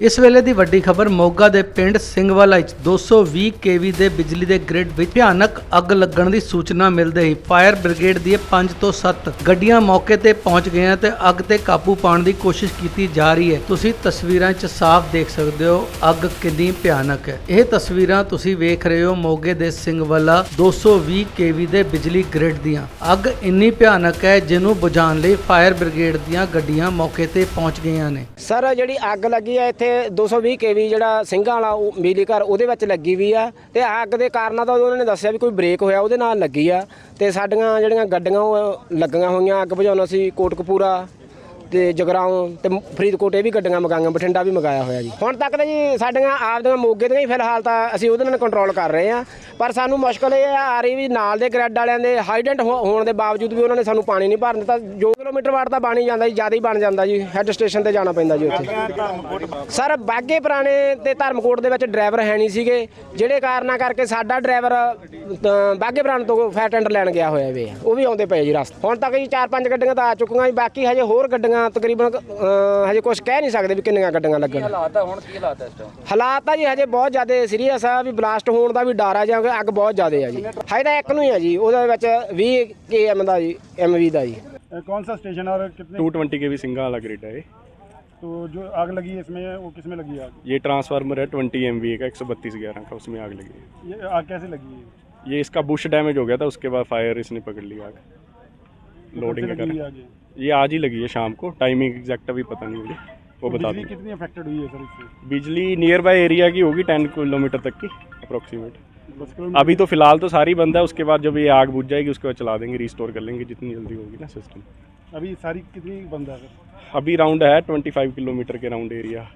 ਇਸ ਵੇਲੇ ਦੀ ਵੱਡੀ ਖਬਰ ਮੋਗਾ ਦੇ ਪਿੰਡ ਸਿੰਘਵਾਲਾ ਵਿੱਚ 220 ਕੇਵੀ ਦੇ ਬਿਜਲੀ ਦੇ ਗ੍ਰਿਡ ਵਿੱਚ ਭਿਆਨਕ ਅੱਗ ਲੱਗਣ ਦੀ ਸੂਚਨਾ ਮਿਲਦੇ ਹੀ ਫਾਇਰ ਬ੍ਰਿਗੇਡ ਦੀਆਂ 5 ਤੋਂ 7 ਗੱਡੀਆਂ ਮੌਕੇ ਤੇ ਪਹੁੰਚ ਗਈਆਂ ਤੇ ਅੱਗ ਤੇ ਕਾਬੂ ਪਾਉਣ ਦੀ ਕੋਸ਼ਿਸ਼ ਕੀਤੀ ਜਾ ਰਹੀ ਹੈ। ਤੁਸੀਂ ਤਸਵੀਰਾਂ 'ਚ ਸਾਫ਼ ਦੇਖ ਸਕਦੇ ਹੋ, ਅੱਗ ਕਿੰਨੀ ਭਿਆਨਕ ਹੈ। ਇਹ ਤਸਵੀਰਾਂ ਤੁਸੀਂ ਵੇਖ ਰਹੇ ਹੋ ਮੋਗੇ ਦੇ ਸਿੰਘਵਾਲਾ 220 ਕੇਵੀ ਦੇ ਬਿਜਲੀ ਗ੍ਰਿਡ ਦੀਆਂ। ਅੱਗ ਇੰਨੀ ਭਿਆਨਕ ਹੈ ਜਿਹਨੂੰ ਬੁਝਾਉਣ ਲਈ ਫਾਇਰ ਬ੍ਰਿਗੇਡ ਦੀਆਂ ਗੱਡੀਆਂ ਮੌਕੇ ਤੇ ਪਹੁੰਚ ਗਈਆਂ ਨੇ। ਸਰ ਜਿਹੜੀ ਅੱਗ ਲੱਗੀ ਹੈ, ਇੱਥੇ 220 ਕੇਵੀ ਜਿਹੜਾ ਸਿੰਘਾਂ ਵਾਲਾ ਉਹ ਬਿਜਲੀ ਘਰ ਉਹਦੇ ਵਿੱਚ ਲੱਗੀ ਵੀ ਆ ਤੇ ਅੱਗ ਦੇ ਕਾਰਨਾਂ ਦਾ ਉਹਨਾਂ ਨੇ ਦੱਸਿਆ ਵੀ ਕੋਈ ਬ੍ਰੇਕ ਹੋਇਆ ਉਹਦੇ ਨਾਲ ਲੱਗੀ ਆ ਤੇ ਸਾਡੀਆਂ ਜਿਹੜੀਆਂ ਗੱਡੀਆਂ ਉਹ ਲੱਗੀਆਂ ਹੋਈਆਂ ਅੱਗ ਬੁਝਾਉਣ ਅਸੀਂ ਕੋਟਕਪੂਰਾ ਤੇ ਜਗਰਾਉਂ ਤੇ ਫਰੀਦਕੋਟ ਇਹ ਵੀ ਗੱਡੀਆਂ ਮੰਗਾਈਆਂ, ਬਠਿੰਡਾ ਵੀ ਮੰਗਾਇਆ ਹੋਇਆ ਜੀ। ਹੁਣ ਤੱਕ ਤਾਂ ਜੀ ਸਾਡੀਆਂ ਆਪਦੀਆਂ ਮੋਗੇ ਦੀਆਂ ਹੀ ਫਿਲਹਾਲ ਤਾਂ ਅਸੀਂ ਉਹਦੇ ਨਾਲ ਕੰਟਰੋਲ ਕਰ ਰਹੇ ਆ ਪਰ ਸਾਨੂੰ ਮੁਸ਼ਕਲ ਇਹ ਆ ਰਹੀ ਵੀ ਨਾਲ ਦੇ ਗ੍ਰੈਡ ਵਾਲਿਆਂ ਦੇ ਹਾਈਡੈਂਟ ਹੋਣ ਦੇ ਬਾਵਜੂਦ ਵੀ ਉਹਨਾਂ ਨੇ ਸਾਨੂੰ ਪਾਣੀ ਨਹੀਂ ਭਰਨ ਦਿੱਤਾ। ਜੋ ਕਿਲੋਮੀਟਰ ਵਾਟ ਤਾਂ ਬਣ ਹੀ ਜਾਂਦਾ ਜੀ, ਜ਼ਿਆਦਾ ਹੀ ਬਣ ਜਾਂਦਾ ਜੀ ਹੈੱਡ ਸਟੇਸ਼ਨ ਤੇ ਜਾਣਾ ਪੈਂਦਾ ਜੀ ਉੱਥੇ। ਸਰ, ਬਾਗੇ ਪੁਰਾਣੇ ਤੇ ਧਰਮਕੋਟ ਦੇ ਵਿੱਚ ਡਰਾਈਵਰ ਹੈ ਨਹੀਂ ਸੀਗੇ, ਜਿਹੜੇ ਕਾਰਨਾਂ ਕਰਕੇ ਸਾਡਾ ਡਰਾਈਵਰ ਬਾਗੇ ਪੁਰਾਣੇ ਤੋਂ ਫੈਟ ਟੈਂਡਰ ਲੈਣ ਗਿਆ ਹੋਇਆ ਵੇ। ਉਹ ਵੀ ਆਉਂਦੇ ਪਏ ਜੀ ਰਸਤੇ। ਹੁਣ ਤੱਕ ਜੀ ਚਾਰ ਪੰਜ ਗੱਡੀਆਂ ਤਾਂ ਆ ਚੁੱਕੀਆਂ ਜੀ, ਬਾਕੀ ਹਜੇ ਹੋਰ ਗੱਡੀਆਂ ਤਕਰੀਬਨ ਅਹ, ਹਜੇ ਕੁਝ ਕਹਿ ਨਹੀਂ ਸਕਦੇ ਵੀ ਕਿੰਨੀਆਂ ਗੱਡੀਆਂ ਲੱਗਣ ਹਾਲਾਤ ਆ ਹੁਣ ਕੀ ਹਾਲਾਤ ਹੈ ਇਸ ਟਾਈਮ ਹਾਲਾਤ ਤਾਂ ਜੀ ਹਜੇ ਬਹੁਤ ਜ਼ਿਆਦਾ ਸੀਰੀਅਸ ਆ ਵੀ ਬਲਾਸਟ ਹੋਣ ਦਾ ਵੀ ਡਰ ਆ ਜਾਂ ਅੱਗ ਬਹੁਤ ਜ਼ਿਆਦਾ ਆ ਜੀ ਹਜੇ ਤਾਂ ਇੱਕ ਨੂੰ ਹੀ ਆ ਜੀ ਉਹਦੇ ਵਿੱਚ 20 ਕੇਐਮ ਦਾ ਜੀ ਐਮਵੀ ਦਾ ਜੀ अ, कौन सा स्टेशन और कितने टू ट्वेंटी के भी सिंगा वाला ग्रिड है ये। तो जो आग लगी है इसमें वो किस में लगी है आग ये ट्रांसफार्मर है ट्वेंटी एम का एक सौ बत्तीस ग्यारह का उसमें आग लगी है ये आग कैसे लगी है ये इसका बुश डैमेज हो गया था उसके बाद फायर इसने पकड़ लिया आग कब लोडिंग से के लगी है कारण आग ये? आज ही लगी है शाम को। टाइमिंग एग्जैक्ट अभी पता नहीं मुझे। वो बता बिजली कितनी अफेक्टेड हुई है सर इससे? बिजली नियर बाय एरिया की होगी टेन किलोमीटर तक की अप्रोक्सीमेट अभी तो फ़िलहाल तो सारी बंद है उसके बाद जब ये आग बुझ जाएगी उसके बाद चला देंगे रिस्टोर कर लेंगे जितनी जल्दी होगी ना सिस्टम अभी सारी कितनी बंद है? अभी राउंड है ट्वेंटी फाइव किलोमीटर के राउंड एरिया